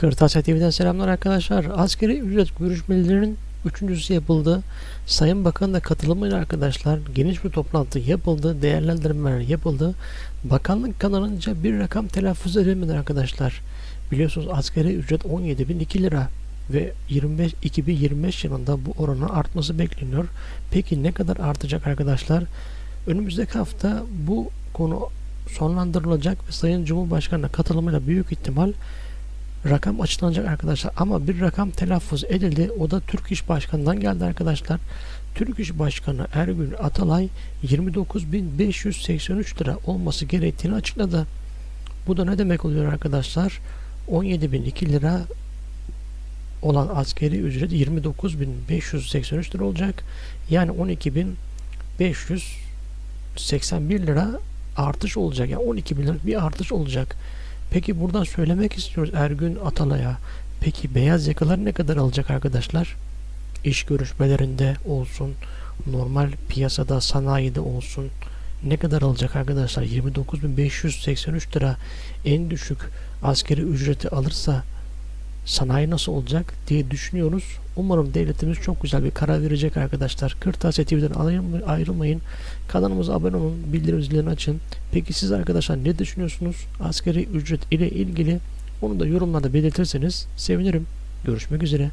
Kırtasiye TV'den selamlar arkadaşlar. Askeri ücret görüşmelerinin üçüncüsü yapıldı. Sayın Bakan da katılımıyla arkadaşlar geniş bir toplantı yapıldı. Değerlendirmeler yapıldı. Bakanlık kanalınca bir rakam telaffuz edilmedi arkadaşlar. Biliyorsunuz askeri ücret 17.002 lira ve 25 2025 yılında bu oranın artması bekleniyor. Peki ne kadar artacak arkadaşlar? Önümüzdeki hafta bu konu sonlandırılacak ve Sayın Cumhurbaşkanı'na katılımıyla büyük ihtimal rakam açıklanacak arkadaşlar. Ama bir rakam telaffuz edildi. O da Türk İş Başkanı'ndan geldi arkadaşlar. Türk İş Başkanı Ergün Atalay 29.583 lira olması gerektiğini açıkladı. Bu da ne demek oluyor arkadaşlar? 17.002 lira olan askeri ücret 29.583 lira olacak. Yani 12.581 lira artış olacak. Yani 12 bin liralık bir artış olacak. Peki buradan söylemek istiyoruz Ergün Atalay'a. Peki beyaz yakalar ne kadar alacak arkadaşlar? İş görüşmelerinde olsun, normal piyasada, sanayide olsun ne kadar alacak arkadaşlar? 29.583 lira en düşük askeri ücreti alırsa sanayi nasıl olacak diye düşünüyoruz. Umarım devletimiz çok güzel bir karar verecek arkadaşlar. Kırtasiye TV'den ayrılma- ayrılmayın. Kanalımıza abone olun. Bildirim zilini açın. Peki siz arkadaşlar ne düşünüyorsunuz? Askeri ücret ile ilgili onu da yorumlarda belirtirseniz sevinirim. Görüşmek üzere.